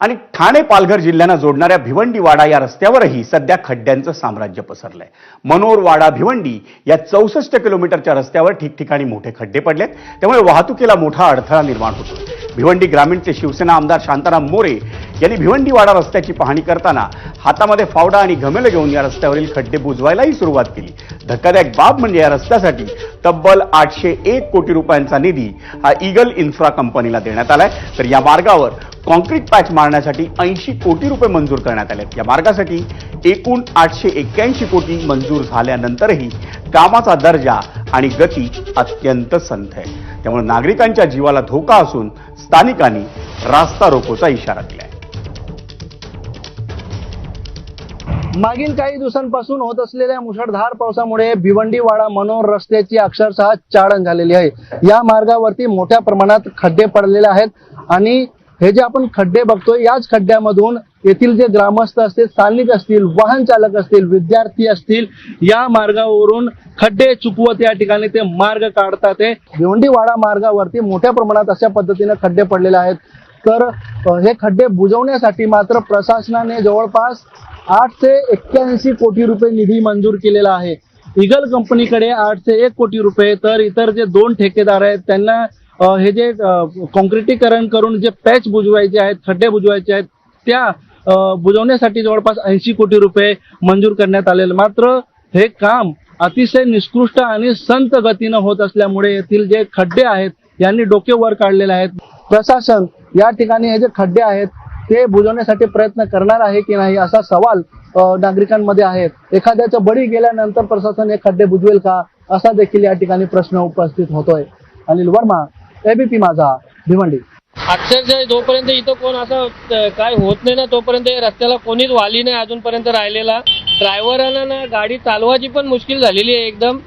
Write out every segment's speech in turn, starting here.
आणि ठाणे पालघर जिल्ह्यांना जोडणाऱ्या भिवंडीवाडा या रस्त्यावरही सध्या खड्ड्यांचं साम्राज्य पसरलंय. मनोरवाडा भिवंडी या चौसष्ट किलोमीटरच्या रस्त्यावर ठिकठिकाणी मोठे खड्डे पडलेत. त्यामुळे वाहतुकीला मोठा अडथळा निर्माण होतो भिवंडी ग्रामीणचे शिवसेना आमदार शांताराम मोरे यांनी भिवंडीवाडा रस्त्याची पाहणी करताना हातामध्ये फावडा आणि घमेलं घेऊन या रस्त्यावरील खड्डे बुजवायलाही सुरुवात केली. धक्कादायक बाब म्हणजे या रस्त्यासाठी तब्बल आठशे एक कोटी रुपयांचा निधी हा ईगल इन्फ्रा कंपनीला देण्यात आलाय. तर या मार्गावर कॉन्क्रीट पॅच मारण्यासाठी ऐंशी कोटी रुपये मंजूर करण्यात आलेत या मार्गासाठी एकूण आठशे एक्क्याऐंशी कोटी मंजूर झाल्यानंतरही कामाचा दर्जा आणि गती अत्यंत संथ आहे. त्यामुळे नागरिकांच्या जीवाला धोका असून स्थानिकांनी रास्ता रोकोचा इशारा दिलाय. मागील काही दिवसांपासून होत असलेल्या मुसळधार पावसामुळे भिवंडीवाडा मनोर रस्त्याची अक्षरशः चाळण झालेली आहे. या मार्गावरती मोठ्या प्रमाणात खड्डे पडलेले आहेत आणि हे जे आपण खड्डे बघतोय याच खड्ड्यामधून येथील जे ग्रामस्थ असतील स्थानिक असतील वाहन चालक असतील विद्यार्थी असतील या मार्गावरून खड्डे चुकवत या ठिकाणी ते मार्ग काढतात. ते भिवंडीवाडा मार्गावरती मोठ्या प्रमाणात अशा पद्धतीने खड्डे पडलेले आहेत. तर हे खड्डे बुजवण्यासाठी मात्र प्रशासनाने जवळपास आठशे एक्क्याऐंशी कोटी रुपये निधी मंजूर केलेला आहे. इगल कंपनीकडे आठशे एक कोटी रुपये तर इतर जे दोन ठेकेदार आहेत त्यांना हे जे कॉन्क्रिटीकरण करून जे पॅच बुजवायचे आहेत खड्डे बुजवायचे आहेत त्या बुजवण्यासाठी जवळपास ऐंशी कोटी रुपये मंजूर करण्यात आलेले. मात्र हे काम अतिशय निष्कृष्ट आणि संत गतीनं होत असल्यामुळे येथील जे खड्डे आहेत यांनी डोके वर काढलेले आहेत. प्रशासन या ठिकाणी हे जे खड्डे आहेत ते बुजवण्यासाठी प्रयत्न करणार आहे की नाही असा सवाल नागरिकांमध्ये आहे. एखाद्याचं बळी गेल्यानंतर प्रशासन हे खड्डे बुजवेल का असा देखील या ठिकाणी प्रश्न उपस्थित होतोय. अनिल वर्मा एबीपी माझा भिवंडी. अक्षरशः जोपर्यंत इथं कोण असं काय होत नाही ना तोपर्यंत या रस्त्याला कोणीच वाली नाही अजूनपर्यंत राहिलेला. ड्रायव्हरांना ना गाडी चालवायची पण मुश्किल झालेली आहे एकदम.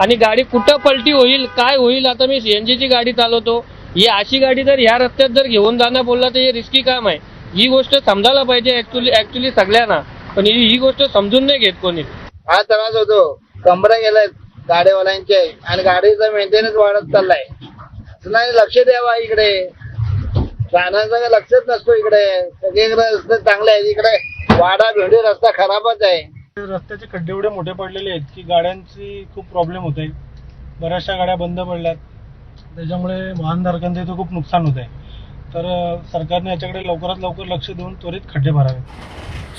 आणि गाडी कुठं पलटी होईल काय होईल आता मी सीएनजीची गाडी चालवतो. ही अशी गाडी जर ह्या रस्त्यात जर घेऊन जाणं बोलला तर हे रिस्की काम आहे. ही गोष्ट समजायला पाहिजे ऍक्च्युली ऍक्च्युली सगळ्यांना. पण ही ही गोष्ट समजून नाही घेत कोणी हा त्रास होतो. कंबऱ्या गेल्यात गाड्यावाल्यांचे आणि गाडीचा मेंटेनन्स वाढत चाललाय. नाही लक्ष द्यावा इकडे. राहण्याचं काही लक्षच नसतो इकडे. सगळीकडे रस्ते चांगले आहेत. इकडे वाडा भेंडी रस्ता खराबच आहे. रस्त्याचे खड्डे एवढे मोठे पडलेले आहेत की गाड्यांची खूप प्रॉब्लेम होत आहे. बऱ्याचशा गाड्या बंद पडल्यात. त्याच्यामुळे वाहनधारकांचं इथं खूप नुकसान होत आहे. तर सरकारने याच्याकडे लवकरात लवकर लक्ष देऊन त्वरित खड्डे भरावे.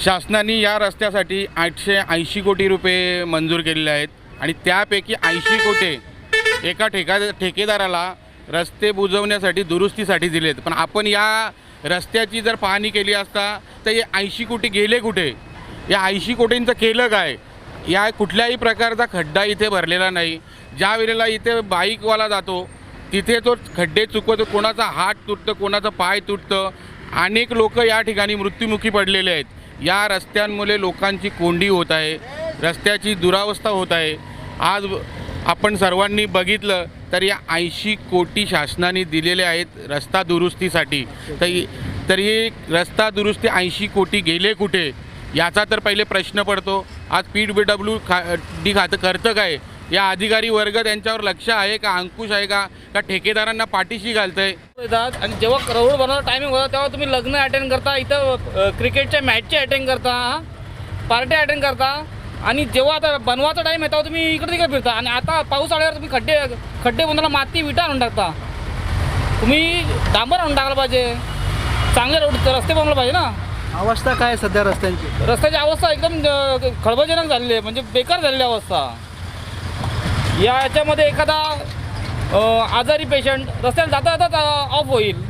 शासनाने या रस्त्यासाठी आठशे ऐंशी कोटी रुपये मंजूर केलेले आहेत. आणि त्यापैकी ऐंशी कोटी एका ठेका ठेकेदाराला रस्ते बुजवण्यासाठी दुरुस्तीसाठी दिलेत. पण आपण या रस्त्याची जर पाहणी केली असता तर हे ऐंशी कोटी गेले कुठे? या ऐंशी कोटींचं केलं काय? या कुठल्याही प्रकारचा खड्डा इथे भरलेला नाही. ज्या वेळेला इथे बाईकवाला जातो तिथे तो खड्डे चुकवतो कोणाचा हात तुटतं कोणाचं पाय तुटतं. अनेक लोक या ठिकाणी मृत्युमुखी पडलेले आहेत. या रस्त्यांमुळे लोकांची कोंडी होत आहे रस्त्याची दुरावस्था होत आहे. आज आपण सर्वांनी बघितलं तर या ऐंशी कोटी शासनाने दिलेले आहेत रस्ता दुरुस्तीसाठी. तर तर हे रस्ता दुरुस्ती ऐंशी कोटी गेले कुठे? याचा तर पहिले प्रश्न पडतो. आज पी बी डब्ल्यू खा डी खातं करतं काय? या अधिकारी वर्ग त्यांच्यावर लक्ष आहे का? अंकुश आहे का? का ठेकेदारांना पाठीशी घालतंय? येतात आणि जेव्हा रोड बनवायला टायमिंग होता तेव्हा तुम्ही लग्न अटेंड करता इथं क्रिकेटच्या मॅचचे अटेंड करता पार्टी अटेंड करता? आणि जेव्हा आता बनवायचा टाईम तेव्हा तुम्ही इकडे तिकडे फिरता. आणि आता पाऊस आल्यावर तुम्ही खड्डे खड्डे बनवायला माती विटा आणून टाकता. तुम्ही डांबर आणून टाकलं पाहिजे. चांगले रोड रस्ते बनवले पाहिजे ना. अवस्था काय आहे सध्या रस्त्यांची? रस्त्याची अवस्था एकदम खळबळजनक झालेली आहे. म्हणजे बेकार झालेली अवस्था. या याच्यामध्ये एखादा आजारी पेशंट रस्त्याला जाता जाता ऑफ होईल.